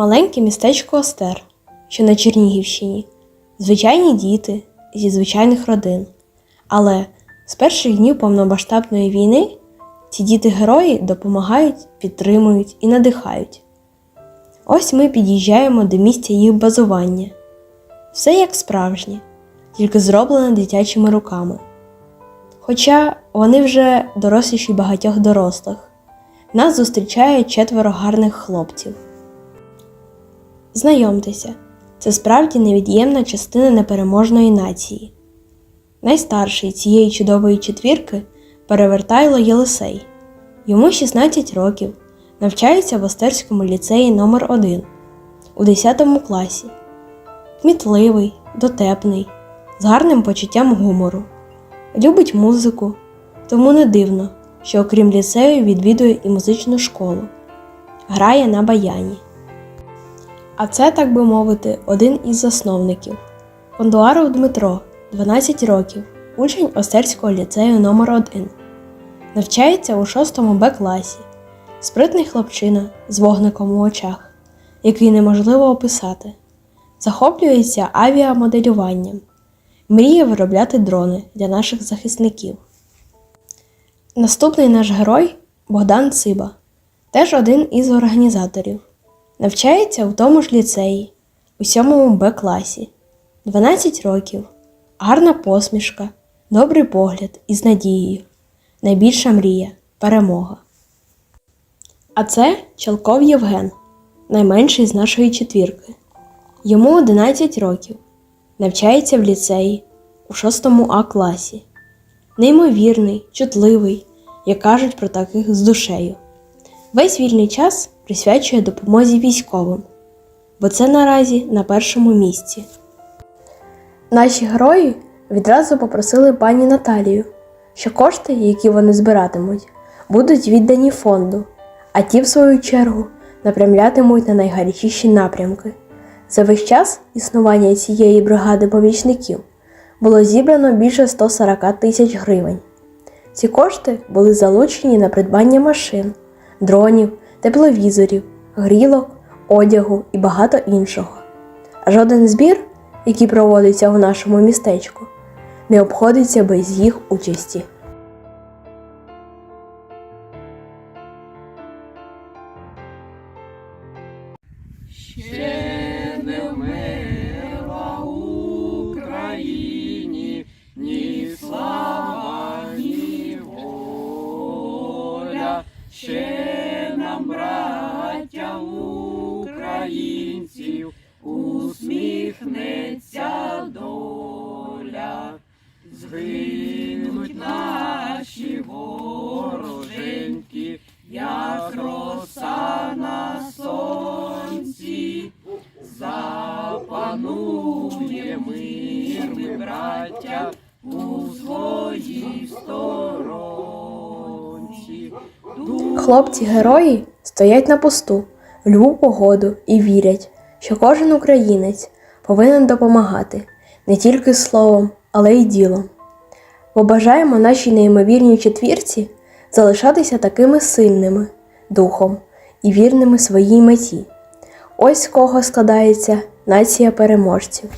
Маленьке містечко Остер, що на Чернігівщині, звичайні діти зі звичайних родин. Але з перших днів повномасштабної війни ці діти-герої допомагають, підтримують і надихають. Ось ми під'їжджаємо до місця їх базування. Все як справжнє, тільки зроблено дитячими руками. Хоча вони вже доросліші багатьох дорослих. Нас зустрічає четверо гарних хлопців. Знайомтеся, це справді невід'ємна частина непереможної нації. Найстарший цієї чудової четвірки перевертайло Єлисей. Йому 16 років, навчається в Остерському ліцеї номер 1 у 10 класі. Кмітливий, дотепний, з гарним почуттям гумору. Любить музику, тому не дивно, що окрім ліцею відвідує і музичну школу. Грає на баяні. А це, так би мовити, один із засновників. Кондуаров Дмитро, 12 років, учень Остерського ліцею номер 1 Навчається у 6 Б класі. Спритний хлопчина з вогником у очах, який неможливо описати. Захоплюється авіамоделюванням. Мріє виробляти дрони для наших захисників. Наступний наш герой Богдан Циба, теж один із організаторів. Навчається у тому ж ліцеї, у 7 Б класі, 12 років, гарна посмішка, добрий погляд із надією. Найбільша мрія перемога. А це Чалков Євген, найменший з нашої четвірки. Йому 11 років, навчається в ліцеї у 6 А класі. Неймовірний, чутливий, як кажуть про таких з душею. Весь вільний час присвячує допомозі військовим, бо це наразі на першому місці. Наші герої відразу попросили пані Наталію, що кошти, які вони збиратимуть, будуть віддані фонду, а ті, в свою чергу, напрямлятимуть на найгарячіші напрямки. За весь час існування цієї бригади помічників було зібрано більше 140 тисяч гривень. Ці кошти були залучені на придбання машин, дронів, тепловізорів, грілок, одягу і багато іншого. Жоден збір, який проводиться у нашому містечку, не обходиться без їх участі. Ще не вмерла Україні ні слава, нам, браття українців, усміхнеться доля, згинуть наші вороженьки, як роса на сонці, запанує мир, ми, браття, у своїй сторонці. Хлопці герої стоять на посту в любу погоду і вірять, що кожен українець повинен допомагати не тільки словом, але й ділом. Побажаємо нашій неймовірній четвірці залишатися такими сильними духом і вірними своїй меті. Ось кого складається нація переможців.